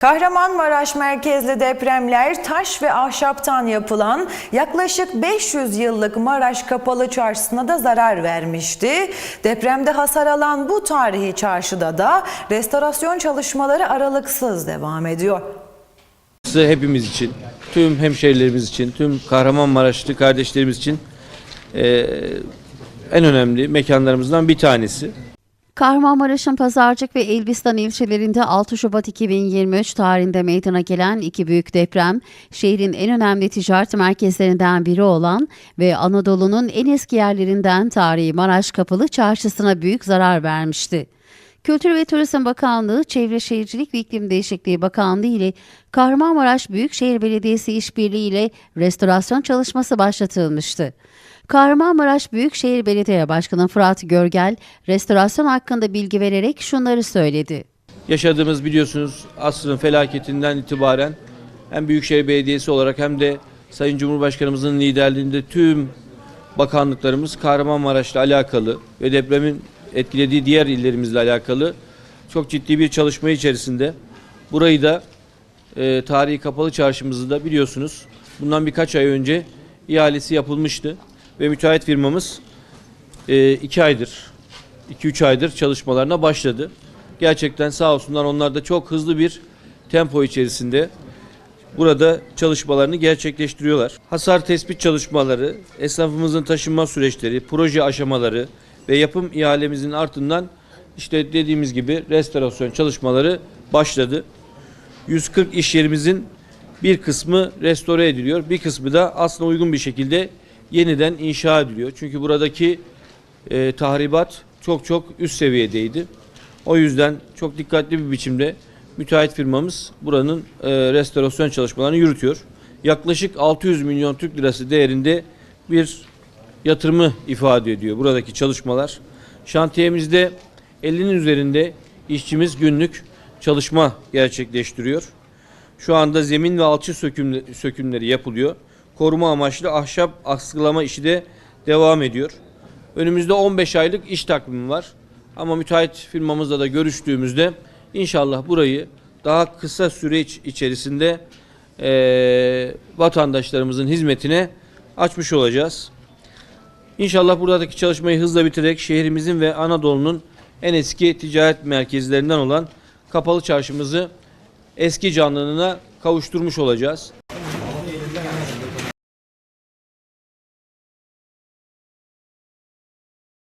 Kahramanmaraş merkezli depremler taş ve ahşaptan yapılan yaklaşık 500 yıllık Maraş Kapalı Çarşısı'na da zarar vermişti. Depremde hasar alan bu tarihi çarşıda da restorasyon çalışmaları aralıksız devam ediyor. Size hepimiz için, tüm hemşehrilerimiz için, tüm Kahramanmaraşlı kardeşlerimiz için eee, en önemli mekanlarımızdan bir tanesi. Kahramanmaraş'ın Pazarcık ve Elbistan ilçelerinde 6 Şubat 2023 tarihinde meydana gelen iki büyük deprem, şehrin en önemli ticaret merkezlerinden biri olan ve Anadolu'nun en eski yerlerinden tarihi Maraş Kapalı Çarşısı'na büyük zarar vermişti. Kültür ve Turizm Bakanlığı, Çevre Şehircilik ve İklim Değişikliği Bakanlığı ile Kahramanmaraş Büyükşehir Belediyesi işbirliği ile restorasyon çalışması başlatılmıştı. Kahramanmaraş Büyükşehir Belediye Başkanı Fırat Görgel, restorasyon hakkında bilgi vererek şunları söyledi. Yaşadığımız biliyorsunuz asrın felaketinden itibaren hem Büyükşehir Belediyesi olarak hem de Sayın Cumhurbaşkanımızın liderliğinde tüm bakanlıklarımız Kahramanmaraş'la alakalı ve depremin etkilediği diğer illerimizle alakalı çok ciddi bir çalışma içerisinde. Burayı da e, tarihi kapalı çarşımızı da biliyorsunuz bundan birkaç ay önce ihalesi yapılmıştı ve müteahhit firmamız e, iki aydır, iki üç aydır çalışmalarına başladı. Gerçekten sağ olsunlar onlar da çok hızlı bir tempo içerisinde burada çalışmalarını gerçekleştiriyorlar. Hasar tespit çalışmaları, esnafımızın taşınma süreçleri, proje aşamaları ve yapım ihalemizin ardından işte dediğimiz gibi restorasyon çalışmaları başladı. 140 iş yerimizin bir kısmı restore ediliyor. Bir kısmı da aslında uygun bir şekilde yeniden inşa ediliyor. Çünkü buradaki e, tahribat çok çok üst seviyedeydi. O yüzden çok dikkatli bir biçimde müteahhit firmamız buranın e, restorasyon çalışmalarını yürütüyor. Yaklaşık 600 milyon Türk lirası değerinde bir yatırımı ifade ediyor buradaki çalışmalar. Şantiyemizde 50'nin üzerinde işçimiz günlük çalışma gerçekleştiriyor. Şu anda zemin ve alçı sökümle- sökümleri yapılıyor. Koruma amaçlı ahşap askılama işi de devam ediyor. Önümüzde 15 aylık iş takvimi var. Ama müteahhit firmamızla da görüştüğümüzde inşallah burayı daha kısa süreç içerisinde eee, vatandaşlarımızın hizmetine açmış olacağız. İnşallah buradaki çalışmayı hızla bitirerek şehrimizin ve Anadolu'nun en eski ticaret merkezlerinden olan kapalı çarşımızı eski canlılığına kavuşturmuş olacağız.